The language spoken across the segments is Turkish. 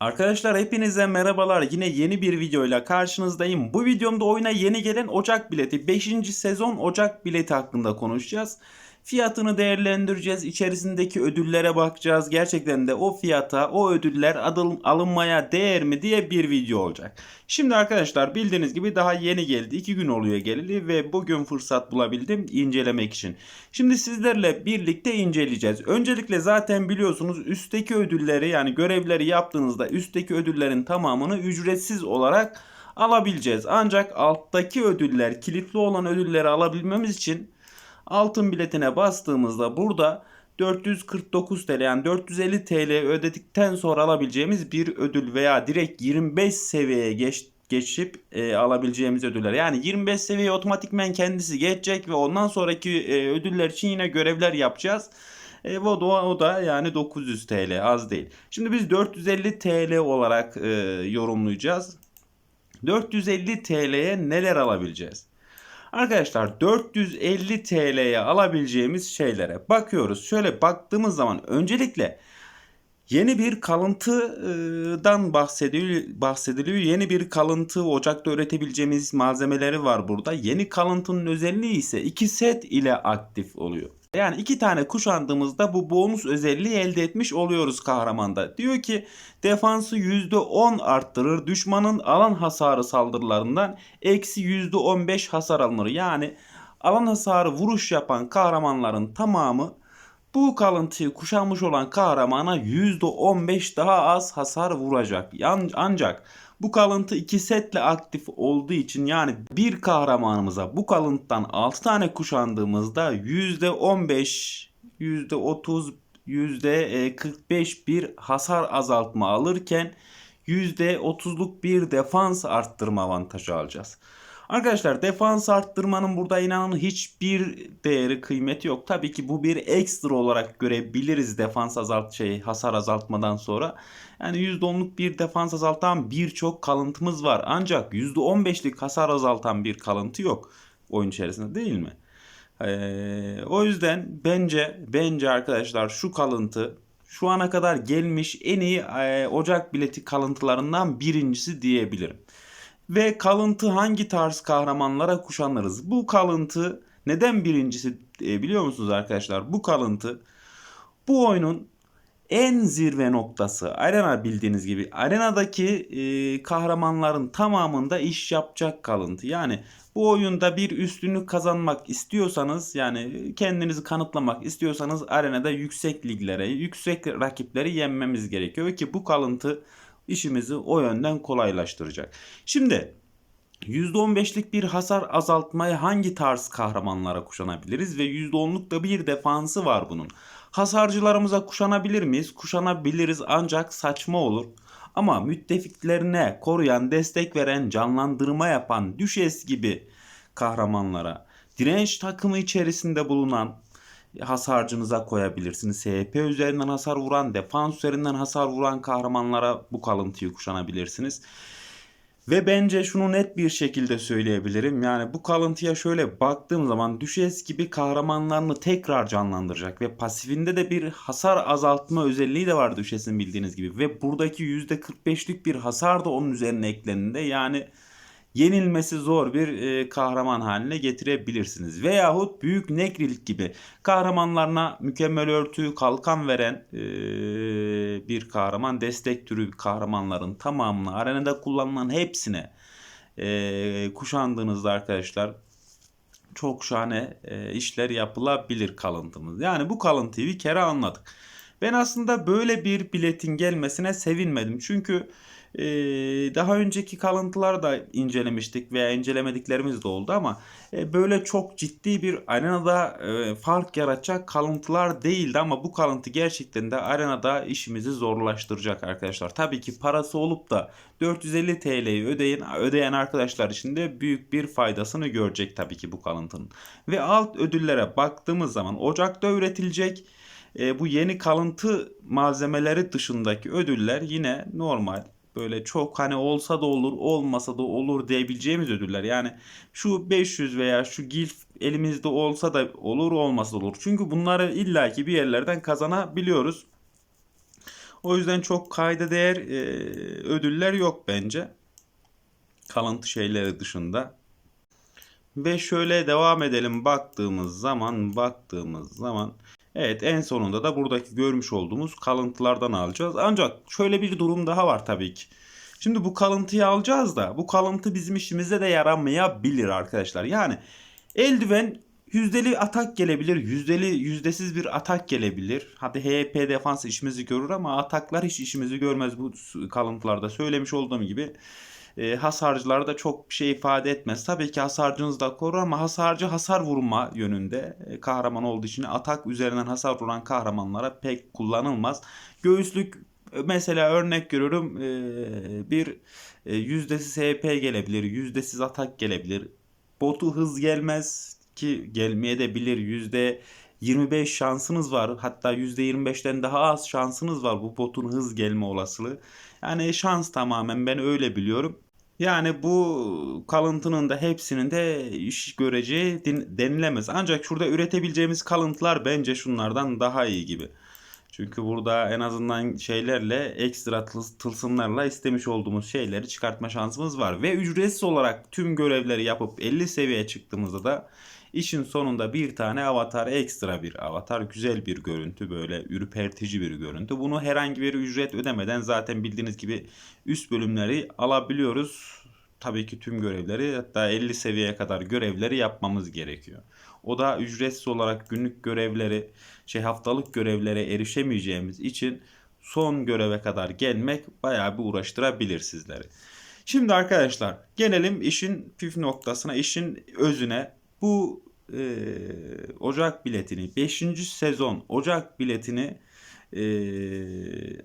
Arkadaşlar hepinize merhabalar. Yine yeni bir videoyla karşınızdayım. Bu videomda oyuna yeni gelen Ocak bileti, 5. sezon Ocak bileti hakkında konuşacağız. Fiyatını değerlendireceğiz. İçerisindeki ödüllere bakacağız. Gerçekten de o fiyata, o ödüller alınmaya değer mi diye bir video olacak. Şimdi arkadaşlar bildiğiniz gibi daha yeni geldi. 2 gün oluyor geleli ve bugün fırsat bulabildim incelemek için. Şimdi sizlerle birlikte inceleyeceğiz. Öncelikle zaten biliyorsunuz üstteki ödülleri yani görevleri yaptığınızda üstteki ödüllerin tamamını ücretsiz olarak alabileceğiz. Ancak alttaki ödüller, kilitli olan ödülleri alabilmemiz için altın biletine bastığımızda burada 449 TL yani 450 TL ödedikten sonra alabileceğimiz bir ödül veya direkt 25 seviyeye geç, geçip e, alabileceğimiz ödüller. Yani 25 seviye otomatikmen kendisi geçecek ve ondan sonraki e, ödüller için yine görevler yapacağız. E, o, da, o da yani 900 TL az değil. Şimdi biz 450 TL olarak e, yorumlayacağız. 450 TL'ye neler alabileceğiz? Arkadaşlar 450 TL'ye alabileceğimiz şeylere bakıyoruz. Şöyle baktığımız zaman öncelikle yeni bir kalıntıdan bahsediliyor, bahsediliyor. Yeni bir kalıntı ocakta üretebileceğimiz malzemeleri var burada. Yeni kalıntının özelliği ise iki set ile aktif oluyor. Yani iki tane kuşandığımızda bu bonus özelliği elde etmiş oluyoruz kahramanda. Diyor ki defansı %10 arttırır. Düşmanın alan hasarı saldırılarından eksi %15 hasar alınır. Yani alan hasarı vuruş yapan kahramanların tamamı bu kalıntıyı kuşanmış olan kahramana %15 daha az hasar vuracak. Ancak bu kalıntı iki setle aktif olduğu için yani bir kahramanımıza bu kalıntıdan 6 tane kuşandığımızda %15, %30, %45 bir hasar azaltma alırken %30'luk bir defans arttırma avantajı alacağız. Arkadaşlar defans arttırmanın burada inanın hiçbir değeri kıymeti yok. Tabii ki bu bir ekstra olarak görebiliriz defans azalt şey hasar azaltmadan sonra. Yani %10'luk bir defans azaltan birçok kalıntımız var. Ancak %15'lik hasar azaltan bir kalıntı yok oyun içerisinde değil mi? Ee, o yüzden bence bence arkadaşlar şu kalıntı şu ana kadar gelmiş en iyi e, Ocak bileti kalıntılarından birincisi diyebilirim. Ve kalıntı hangi tarz kahramanlara kuşanırız? Bu kalıntı neden birincisi e, biliyor musunuz arkadaşlar? Bu kalıntı bu oyunun en zirve noktası. Arena bildiğiniz gibi. Arenadaki e, kahramanların tamamında iş yapacak kalıntı. Yani bu oyunda bir üstünlük kazanmak istiyorsanız yani kendinizi kanıtlamak istiyorsanız arenada yüksek liglere, yüksek rakipleri yenmemiz gerekiyor ki bu kalıntı işimizi o yönden kolaylaştıracak. Şimdi %15'lik bir hasar azaltmayı hangi tarz kahramanlara kuşanabiliriz ve %10'luk da bir defansı var bunun. Hasarcılarımıza kuşanabilir miyiz? Kuşanabiliriz ancak saçma olur. Ama müttefiklerine koruyan, destek veren, canlandırma yapan, düşes gibi kahramanlara, direnç takımı içerisinde bulunan hasarcınıza koyabilirsiniz. SP üzerinden hasar vuran, defans üzerinden hasar vuran kahramanlara bu kalıntıyı kuşanabilirsiniz. Ve bence şunu net bir şekilde söyleyebilirim. Yani bu kalıntıya şöyle baktığım zaman Düşes gibi kahramanlarını tekrar canlandıracak ve pasifinde de bir hasar azaltma özelliği de var Düşes'in bildiğiniz gibi. Ve buradaki %45'lik bir hasar da onun üzerine ekleninde yani yenilmesi zor bir e, kahraman haline getirebilirsiniz. Veyahut Büyük Nekrilik gibi kahramanlarına mükemmel örtü, kalkan veren e, bir kahraman, destek türü kahramanların tamamını, arenada kullanılan hepsine e, kuşandığınızda arkadaşlar çok şahane e, işler yapılabilir kalıntımız. Yani bu kalıntıyı bir kere anladık. Ben aslında böyle bir biletin gelmesine sevinmedim. Çünkü ee, daha önceki kalıntılar da incelemiştik veya incelemediklerimiz de oldu ama e, böyle çok ciddi bir arenada e, fark yaratacak kalıntılar değildi ama bu kalıntı gerçekten de arenada işimizi zorlaştıracak arkadaşlar. Tabii ki parası olup da 450 TL'yi ödeyen, ödeyen arkadaşlar için de büyük bir faydasını görecek tabii ki bu kalıntının. Ve alt ödüllere baktığımız zaman Ocak'ta üretilecek e, bu yeni kalıntı malzemeleri dışındaki ödüller yine normal böyle çok hani olsa da olur olmasa da olur diyebileceğimiz ödüller. Yani şu 500 veya şu gilf elimizde olsa da olur olmasa da olur. Çünkü bunları illaki bir yerlerden kazanabiliyoruz. O yüzden çok kayda değer e, ödüller yok bence. Kalıntı şeyleri dışında. Ve şöyle devam edelim baktığımız zaman baktığımız zaman evet en sonunda da buradaki görmüş olduğumuz kalıntılardan alacağız. Ancak şöyle bir durum daha var tabii ki. Şimdi bu kalıntıyı alacağız da bu kalıntı bizim işimize de yaramayabilir arkadaşlar. Yani eldiven yüzdeli atak gelebilir. Yüzdeli yüzdesiz bir atak gelebilir. Hadi HP defans işimizi görür ama ataklar hiç işimizi görmez bu kalıntılarda. Söylemiş olduğum gibi e, hasarcılarda çok bir şey ifade etmez. Tabii ki hasarcınız da korur ama hasarcı hasar vurma yönünde e, kahraman olduğu için atak üzerinden hasar vuran kahramanlara pek kullanılmaz. Göğüslük e, mesela örnek görüyorum e, bir e, yüzdesiz HP gelebilir, yüzdesiz atak gelebilir. Botu hız gelmez ki gelmeye de bilir. Yüzde 25 şansınız var. Hatta %25'ten daha az şansınız var bu botun hız gelme olasılığı. Yani şans tamamen ben öyle biliyorum. Yani bu kalıntının da hepsinin de iş göreceği denilemez. Ancak şurada üretebileceğimiz kalıntılar bence şunlardan daha iyi gibi. Çünkü burada en azından şeylerle ekstra tıl- tılsımlarla istemiş olduğumuz şeyleri çıkartma şansımız var. Ve ücretsiz olarak tüm görevleri yapıp 50 seviyeye çıktığımızda da işin sonunda bir tane avatar ekstra bir avatar güzel bir görüntü böyle ürpertici bir görüntü. Bunu herhangi bir ücret ödemeden zaten bildiğiniz gibi üst bölümleri alabiliyoruz. Tabii ki tüm görevleri hatta 50 seviyeye kadar görevleri yapmamız gerekiyor. O da ücretsiz olarak günlük görevleri, şey haftalık görevlere erişemeyeceğimiz için son göreve kadar gelmek bayağı bir uğraştırabilir sizleri. Şimdi arkadaşlar gelelim işin püf noktasına, işin özüne. Bu e, Ocak biletini, 5. sezon Ocak biletini e,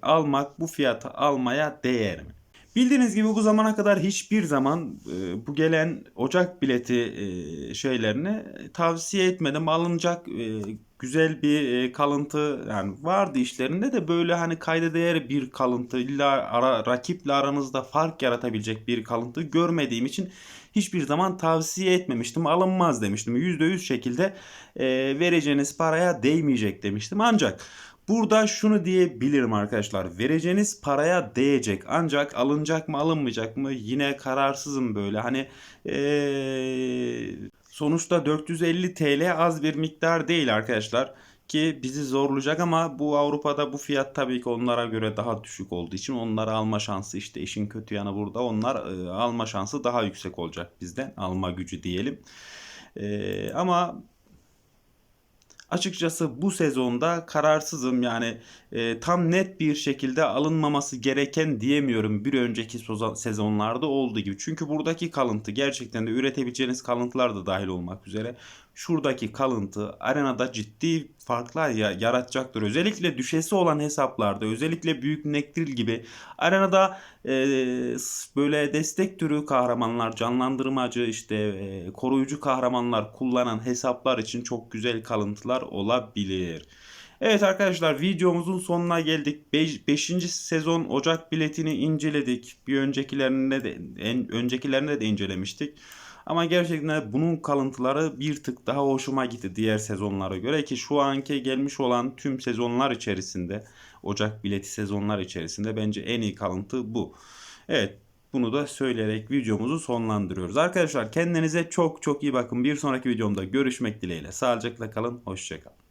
almak, bu fiyata almaya değer mi? Bildiğiniz gibi bu zamana kadar hiçbir zaman e, bu gelen Ocak bileti e, şeylerini tavsiye etmedim. Alınacak e, güzel bir e, kalıntı yani vardı işlerinde de böyle hani kayda değer bir kalıntı illa ara, rakiple aranızda fark yaratabilecek bir kalıntı görmediğim için hiçbir zaman tavsiye etmemiştim. Alınmaz demiştim. %100 şekilde e, vereceğiniz paraya değmeyecek demiştim. Ancak Burada şunu diyebilirim arkadaşlar. Vereceğiniz paraya değecek. Ancak alınacak mı alınmayacak mı yine kararsızım böyle. Hani ee, sonuçta 450 TL az bir miktar değil arkadaşlar. Ki bizi zorlayacak ama bu Avrupa'da bu fiyat tabii ki onlara göre daha düşük olduğu için onları alma şansı işte işin kötü yanı burada. Onlar e, alma şansı daha yüksek olacak bizden. Alma gücü diyelim. E, ama Açıkçası bu sezonda kararsızım yani e, tam net bir şekilde alınmaması gereken diyemiyorum bir önceki sezonlarda olduğu gibi. Çünkü buradaki kalıntı gerçekten de üretebileceğiniz kalıntılar da dahil olmak üzere şuradaki kalıntı arenada ciddi farklar ya yaratacaktır. Özellikle düşesi olan hesaplarda özellikle büyük nektril gibi arenada e, böyle destek türü kahramanlar canlandırmacı işte e, koruyucu kahramanlar kullanan hesaplar için çok güzel kalıntılar olabilir. Evet arkadaşlar videomuzun sonuna geldik. 5. sezon Ocak biletini inceledik. Bir öncekilerinde de en öncekilerinde de incelemiştik. Ama gerçekten bunun kalıntıları bir tık daha hoşuma gitti diğer sezonlara göre ki şu anki gelmiş olan tüm sezonlar içerisinde Ocak bileti sezonlar içerisinde bence en iyi kalıntı bu. Evet bunu da söyleyerek videomuzu sonlandırıyoruz. Arkadaşlar kendinize çok çok iyi bakın. Bir sonraki videomda görüşmek dileğiyle. Sağlıcakla kalın. Hoşçakalın.